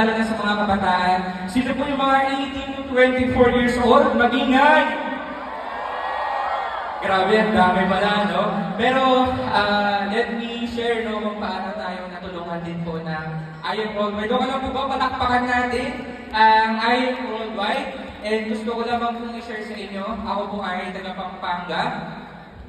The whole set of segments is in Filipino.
Lalo sa mga kabataan, sino po yung mga 18 to 24 years old? Magingay! Grabe, ang dami pala, no? Pero, ah, let me share, no, kung paano tayo natulungan din po ng Iron Worldwide. Ka lang po ba, palakpakan natin ang Iron Worldwide. And gusto ko lamang pong i-share sa inyo, ako po ay taga Pampanga.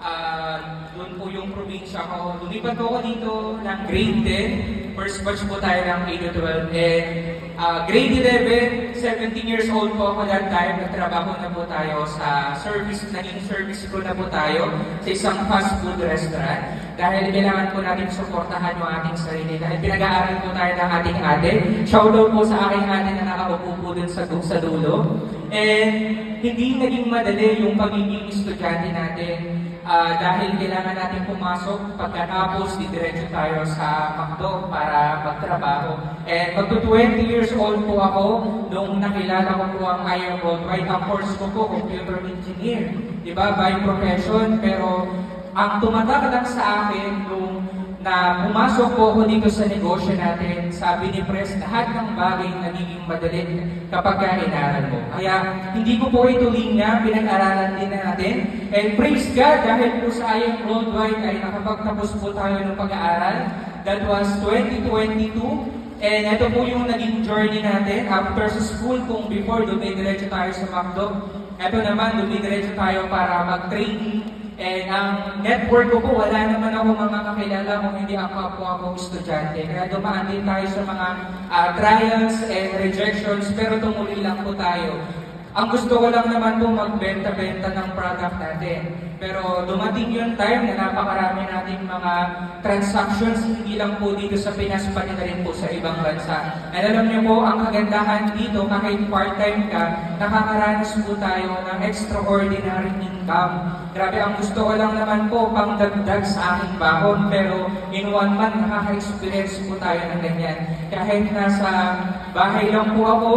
Ah, doon po yung probinsya ko. Lumipat po ako dito ng grade 10. First batch po tayo ng 8 to 12. And ah, grade 11, 17 years old po ako that time. Nagtrabaho na po tayo sa service, naging service crew na po tayo sa isang fast food restaurant. Dahil kailangan po natin suportahan yung ating sarili. Dahil pinag-aaral po tayo ng ating ate. Shoutout po sa aking ate na nakaupo po dun sa, sa dulo. And hindi naging madali yung pagiging estudyante natin. Ah, dahil kailangan natin pumasok pagkatapos didiretso tayo sa McDo para magtrabaho. And magto 20 years old po ako nung nakilala ko po ang Iron Worldwide. Ang course ko po, computer engineer. Di ba? By profession. Pero ang tumatak lang sa akin nung na pumasok po ako dito sa negosyo natin, sabi ni Pres, lahat ng bagay nagiging madali kapag ka inaral mo. Kaya hindi ko po ito linya, pinag-aralan din natin. And praise God, dahil po sa ayang worldwide ay nakapagtapos po tayo ng pag-aaral. That was 2022. And ito po yung naging journey natin after sa school kung before dumidiretso tayo sa McDo. Ito naman, dumidiretso tayo para mag-training And ang network ko po, wala naman ako mga kakilala kung hindi ang kapwa ko estudyante. Kaya dumaan din tayo sa mga ah, trials and rejections, pero tumuli lang po tayo. Ang gusto ko lang naman po magbenta-benta ng product natin. Pero dumating yung time na napakarami nating mga transactions, hindi lang po dito sa Pinas, pati na rin po sa ibang bansa. And alam niyo po, ang kagandahan dito, kahit part-time ka, nakakaranas po tayo ng extraordinary income. Grabe, ang gusto ko lang naman po, pangdagdag sa aking bahon, pero in one month, nakaka-experience po tayo ng ganyan. Kahit nasa bahay lang po ako,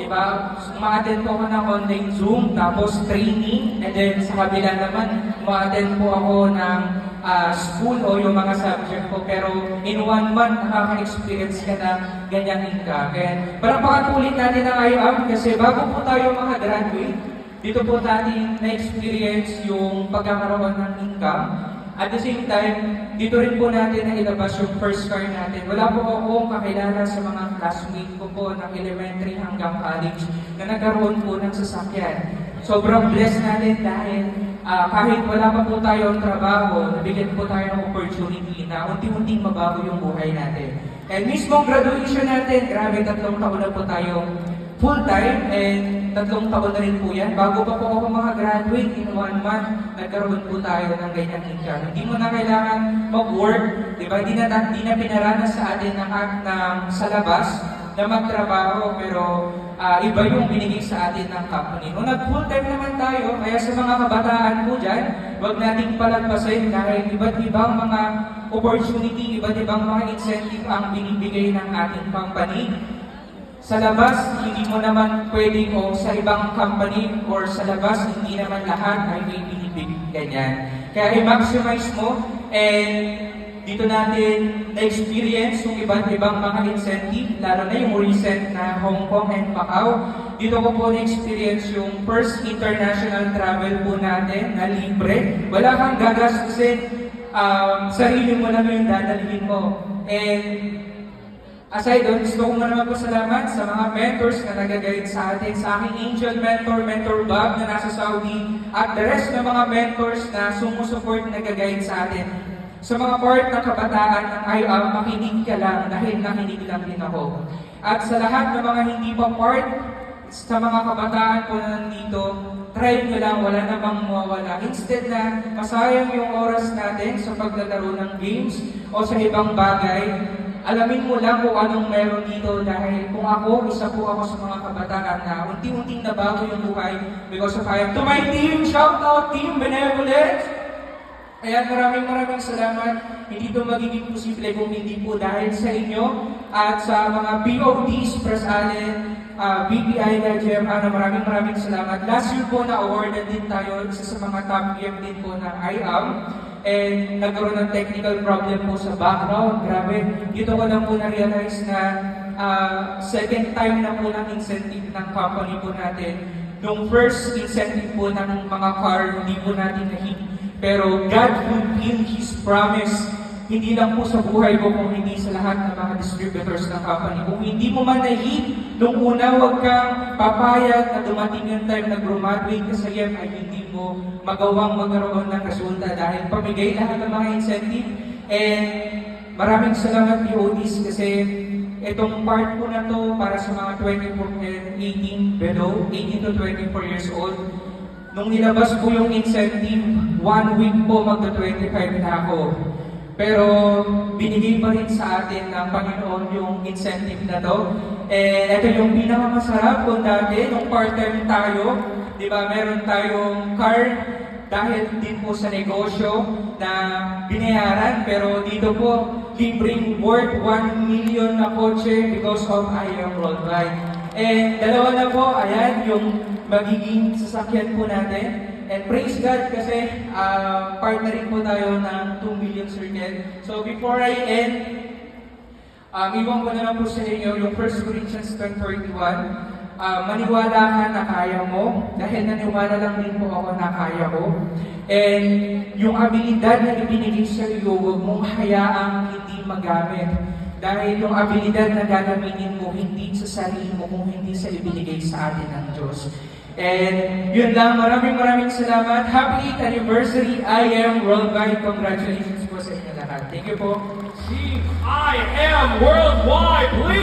di ba, umaattend po ako ng online Zoom, tapos training, and then sa kabila naman, umaattend po ako ng ah, school o yung mga subject ko, pero in one month, nakaka-experience ka ng ganyang income. Kaya, parang pakatulit natin ang IOM kasi bago po tayo makagraduate, dito po natin na-experience yung pagkakaroon ng income. At the same time, dito rin po natin na ilabas yung first car natin. Wala po akong kakilala sa mga classmate ko po ng elementary hanggang college na nagkaroon po ng sasakyan. Sobrang blessed natin dahil ah, kahit wala pa po tayong trabaho, nabigyan po tayo ng opportunity na unti-unting mabago yung buhay natin. And mismong graduation natin, grabe tatlong taon na po tayong full-time and tatlong taon na rin po yan. Bago pa po ako mga graduate in one month, nagkaroon po tayo ng ganyang income. Hindi mo na kailangan mag-work, di ba? Hindi na, di na pinaranas sa atin ng, ng sa labas na magtrabaho, pero ah, iba yung binigay sa atin ng company. Nung nag-full time naman tayo, kaya sa mga kabataan po dyan, huwag nating palagpasin dahil iba't ibang mga opportunity, iba't ibang mga incentive ang binibigay ng ating company. Sa labas, hindi mo naman pwedeng o sa ibang company or sa labas, hindi naman lahat ay may binibig ganyan. Kaya i-maximize mo and dito natin na-experience yung iba't ibang mga incentive, lalo na yung recent na Hong Kong and Macau. Dito ko po na-experience yung first international travel po natin na libre. Wala kang gagastusin, um, sarili mo lang yung dadalhin mo. And Aside doon, gusto ko naman po salamat sa mga mentors na nag-guide sa atin, sa aking angel mentor, Mentor Bob na nasa Saudi, at the rest ng mga mentors na sumusuport nag-guide sa atin. Sa mga part ng kabataan ng IOM, makinig ka lang dahil nakinig lang din ako. At sa lahat ng mga hindi pa part, sa mga kabataan po na nandito, try nyo lang, wala namang mawawala. Instead na masayang yung oras natin sa paglalaro ng games o sa ibang bagay, alamin mo lang kung anong meron dito dahil kung ako, isa po ako sa mga kabataan na unti-unting nabago yung buhay because of I To my team, shout out Team Benevolent! Kaya maraming maraming salamat. Hindi ito magiging posible kung hindi po dahil sa inyo at sa mga PODs, Pres Allen, uh, BPI na na maraming maraming salamat. Last year po na-awardan din tayo isa sa mga top PM din po ng IAM. And nagkaroon ng technical problem po sa background. Grabe, dito ko lang po na-realize na ah, second time na po ng incentive ng company po natin. Nung first incentive po ng mga car, hindi po natin na-hit. Pero God fulfilled His promise. Hindi lang po sa buhay ko, kung hindi sa lahat ng mga distributors ng company. Kung hindi mo man na-hit, nung una, huwag kang papayag na dumating yung time na graduate ka sa IEM ay hindi mo magawang magkaroon ng resulta dahil pamigay lahat ng mga incentive. And maraming salamat PODs kasi itong part ko na to para sa mga 24 and 18 below, 18 to 24 years old. Nung nilabas po yung incentive, one week po magta-25 na ako. Pero binigay pa rin sa atin ng Panginoon yung incentive na to. And ito yung pinakamasarap kung dati, nung part-time tayo, di ba, meron tayong car dahil din po sa negosyo na binayaran. Pero dito po, libreng worth 1 million na kotse because of I am worldwide. And dalawa na po, ayan, yung magiging sasakyan po natin. And praise God kasi uh, part na rin po tayo ng 2 million circle. So before I end, um, iwan ko na lang po sa inyo yung 1 Corinthians 10.31. Uh, maniwala ka na kaya mo, dahil naniwala lang din po ako na kaya ko. And yung abilidad na ibinigay sa iyo, huwag mong hayaang hindi magamit. Dahil yung abilidad na gagamitin mo, hindi sa sarili mo, kung hindi sa ibinigay sa atin ng Diyos. And yun lang, maraming maraming salamat. Happy 8th anniversary, I am worldwide. Congratulations po sa inyo lahat. Thank you po. Team I am worldwide, please.